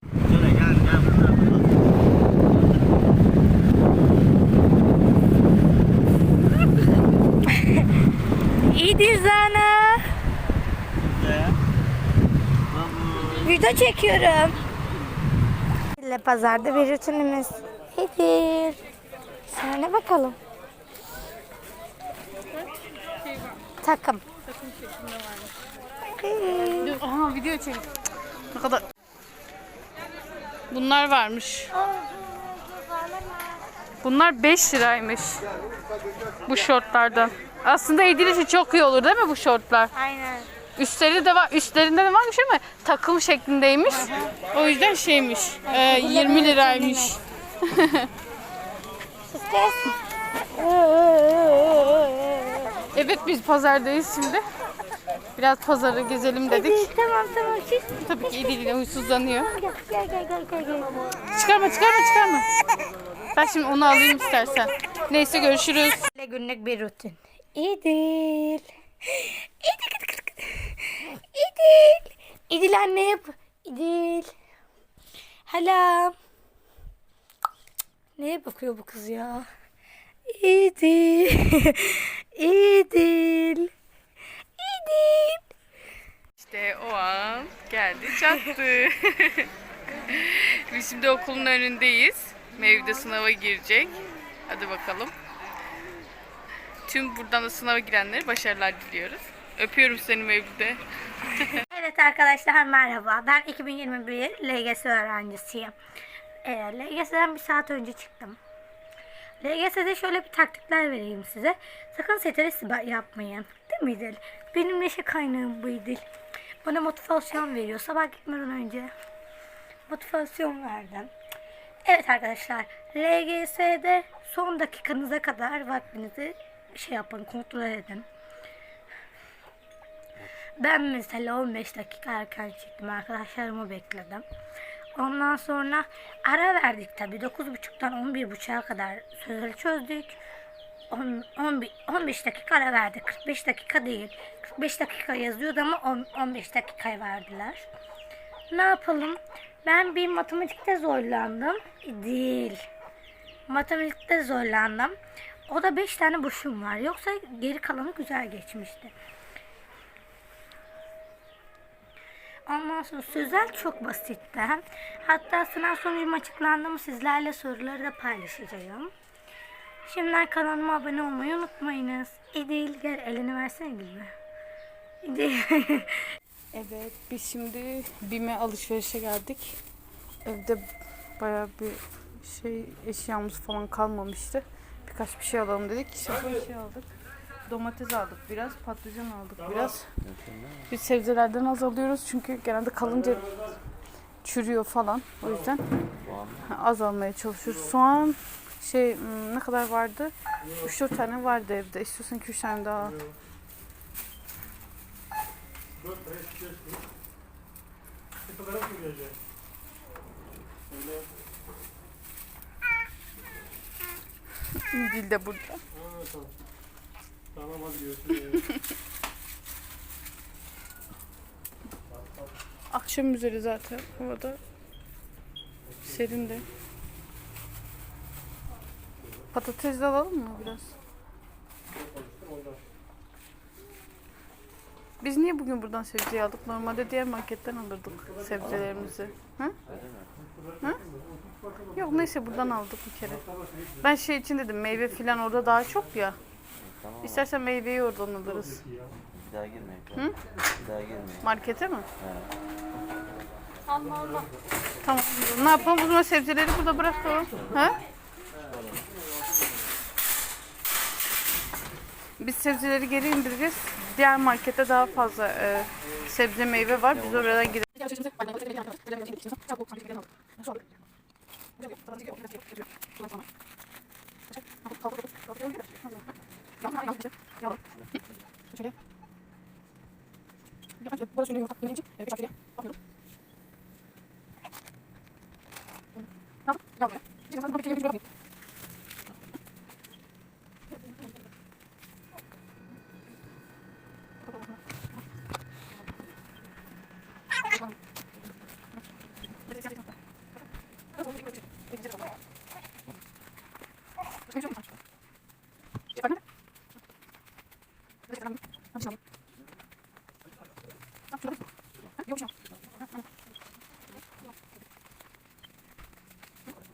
Buraya. Baba. Video çekiyorum. İlle pazarda bir rutinimiz. İyidir. Söyle bakalım. Takım. İyi. Aha video çek. Ne kadar... Bunlar varmış. Bunlar 5 liraymış. Bu şortlardan. Aslında edilişi çok iyi olur değil mi bu şortlar? Aynen. Üstleri de var, üstlerinde de varmış ama takım şeklindeymiş. O yüzden şeymiş. e, 20 liraymış. Evet biz pazardayız şimdi. Biraz pazarı gezelim dedik. tamam tamam çiz. Tabii ki Edil huysuzlanıyor. Gel gel gel gel gel. Çıkarma çıkarma çıkarma. Ben şimdi onu alayım istersen. Neyse görüşürüz. Günlük bir rutin. İdil. İdil. İdil. İdil anne yap. İdil. Hala. Neye bakıyor bu kız ya? İdil. İdil. İdil. İşte o an geldi çattı. Biz şimdi okulun önündeyiz. Mevlüt'e sınava girecek. Hadi bakalım. Tüm buradan da sınava girenlere başarılar diliyoruz. Öpüyorum seni Mevlüt'e. Evet arkadaşlar merhaba. Ben 2021 LGS öğrencisiyim. Ee, LGS'den bir saat önce çıktım. LGS'de şöyle bir taktikler vereyim size. Sakın stres yapmayın. Değil mi İdil? Benim neşe kaynağım bu İdil. Bana motivasyon veriyor. Sabah gitmeden önce motivasyon verdim. Evet arkadaşlar. LGS'de son dakikanıza kadar vaktinizi şey yapın, kontrol edin. Ben mesela 15 dakika erken çıktım. Arkadaşlarımı bekledim. Ondan sonra ara verdik tabii. 9.30'dan 11.30'a kadar sözleri çözdük. 10, 11, 15 dakika ara verdik. 45 dakika değil. 45 dakika yazıyordu ama 10, 15 dakikayı verdiler. Ne yapalım? Ben bir matematikte zorlandım. Değil. Matematikte zorlandım. O da 5 tane boşum var. Yoksa geri kalanı güzel geçmişti. Ondan sonra sözel çok basitti. Hatta sınav sonucum açıklandı mı sizlerle soruları da paylaşacağım. Şimdiden kanalıma abone olmayı unutmayınız. İdil gel elini versene Gülbe. İdil. Evet biz şimdi BİM'e alışverişe geldik. Evde bayağı bir şey eşyamız falan kalmamıştı. Birkaç bir şey alalım dedik. İşte bir şey aldık. Domates aldık biraz, patlıcan aldık biraz. Biz sebzelerden az alıyoruz çünkü genelde kalınca çürüyor falan. O yüzden az almaya çalışıyoruz. Soğan şey hmm, ne kadar vardı? 3-4 tane vardı evde. İstiyorsan 2-3 tane daha. Dil de burada. Tamam hadi görüşürüz. Akşam üzeri zaten havada serin de. Patates de alalım mı biraz? Biz niye bugün buradan sebzeyi aldık? Normalde diğer marketten alırdık sebzelerimizi. Hı? Hı? Yok neyse buradan aldık bir kere. Ben şey için dedim meyve filan orada daha çok ya. İstersen meyveyi oradan alırız. Bir daha girmeyin. Hı? Bir daha girmeyin. Markete mi? Tamam. Ne yapalım? O zaman sebzeleri burada bırakalım. Ha? Biz sebzeleri geri indireceğiz. Diğer markette daha fazla e, sebze meyve var. Biz oradan gidelim.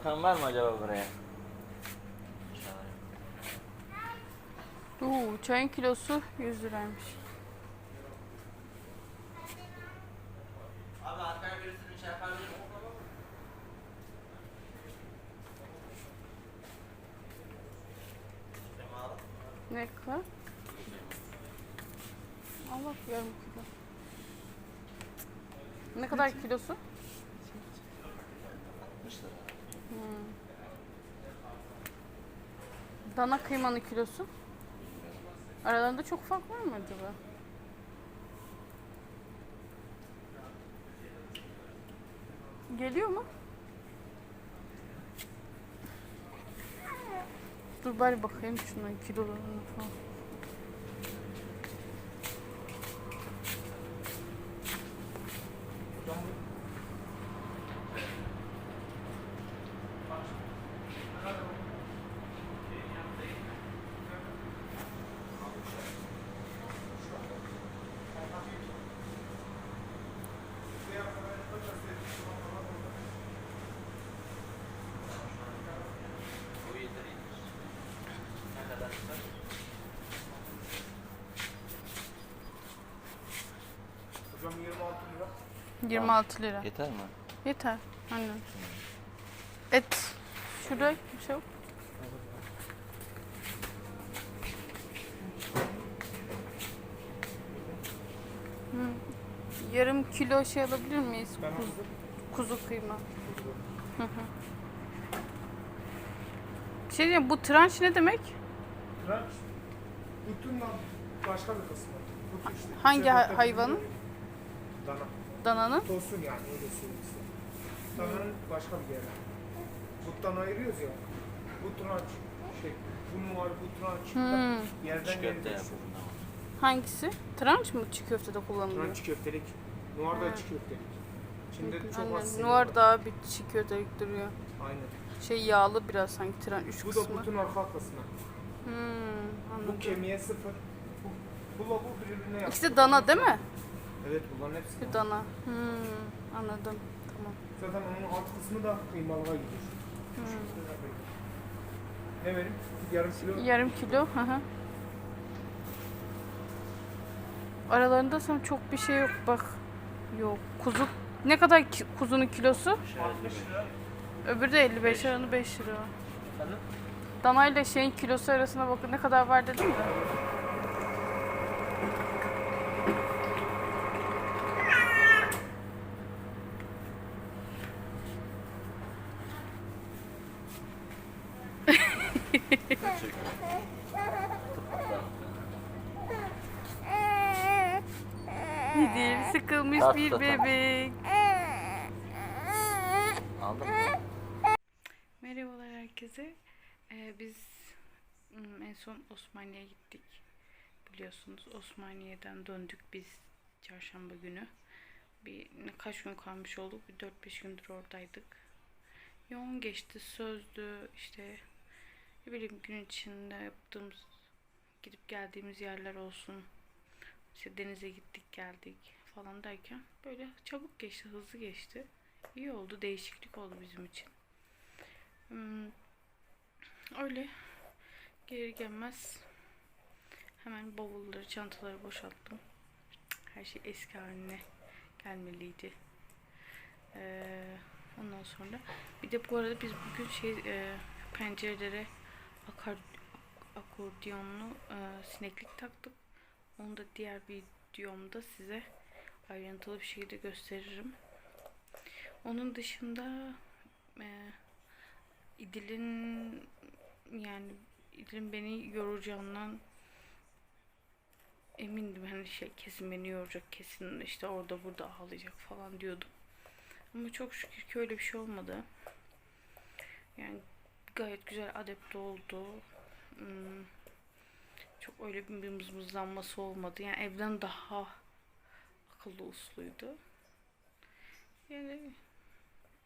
Bakan var mı acaba buraya? Oo, çayın kilosu 100 liraymış. Abi arkaya birisini yapabilir miyim? Ne kadar? Allah yarım kilo. Ne kadar kilosu? Hmm. Dana kıymanın kilosu? Aralarında çok fark var mı acaba? Geliyor mu? Dur bari bakayım şuna kilolarına falan. 26 lira. Yeter mi? Yeter. Aynen. Et. Şurada bir şey yok. Hı. Yarım kilo şey alabilir miyiz? Kuzu, kuzu kıyma. Hı hı. Bir şey diyeyim, bu tranş ne demek? Tranç. Butunla başka bir kısmı. But işte. Hangi ha- hayvanın? Dana. Dananın. Tosun yani öyle söyleyeyim size. Dananın başka bir yeri. Buttan ayırıyoruz ya. Bu tranç. Şey, bunun var bu tranç. Hmm. Yerden Çiğ köfte yere yapalım. Hangisi? Tranş mı çiğ köftede kullanılıyor? Tranç köftelik. Nuar da çiğ köftelik. İçinde çok az Aynen. Noir daha bir çiğ köftelik duruyor. Aynen. Şey yağlı biraz sanki tren üç Bu da kısmı. butun arka kısmı. Hmm, Bu anladım. kemiğe sıfır. Bu, bu bu birbirine yapıyor. İkisi de dana değil mi? Evet bunların hepsi. Bir dana. Hmm, anladım. Tamam. Zaten onun alt kısmı da kıymalığa gidiyor. Ne vereyim? Yarım kilo. Yarım kilo. Hı hı. Aralarında sana çok bir şey yok bak. Yok. Kuzu ne kadar ki, kuzunun kilosu? 60 lira. Öbürü de 55 oranı 5 lira. Efendim? Dana ile şeyin kilosu arasına bakın ne kadar var dedim de. Tatlı bir bebek. Aldın mı? Merhabalar herkese. Ee, biz hmm, en son Osmaniye'ye gittik. Biliyorsunuz Osmaniye'den döndük biz çarşamba günü. Bir kaç gün kalmış olduk? Bir 4-5 gündür oradaydık. Yoğun geçti, sözdü, işte ne bileyim gün içinde yaptığımız gidip geldiğimiz yerler olsun. İşte denize gittik geldik falan derken böyle çabuk geçti, hızlı geçti. İyi oldu, değişiklik oldu bizim için. Hmm, öyle geri gelmez hemen bavulları, çantaları boşalttım. Her şey eski haline gelmeliydi. Ee, ondan sonra bir de bu arada biz bugün şey e, pencerelere akar, akordiyonlu e, sineklik taktık. Onu da diğer videomda size ayrıntılı bir şekilde gösteririm. Onun dışında e, İdil'in yani İdil'in beni yoracağından emindim. Hani şey kesin beni yoracak kesin işte orada burada ağlayacak falan diyordum. Ama çok şükür ki öyle bir şey olmadı. Yani gayet güzel adapte oldu. Hmm, çok öyle bir mızmızlanması olmadı. Yani evden daha akıllı usluydu. Yani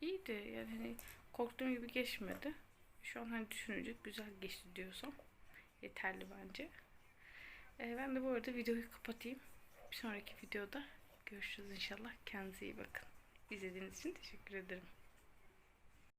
iyiydi. Yani hani korktuğum gibi geçmedi. Şu an hani düşününce güzel geçti diyorsam yeterli bence. Ee, ben de bu arada videoyu kapatayım. Bir sonraki videoda görüşürüz inşallah. Kendinize iyi bakın. İzlediğiniz için teşekkür ederim.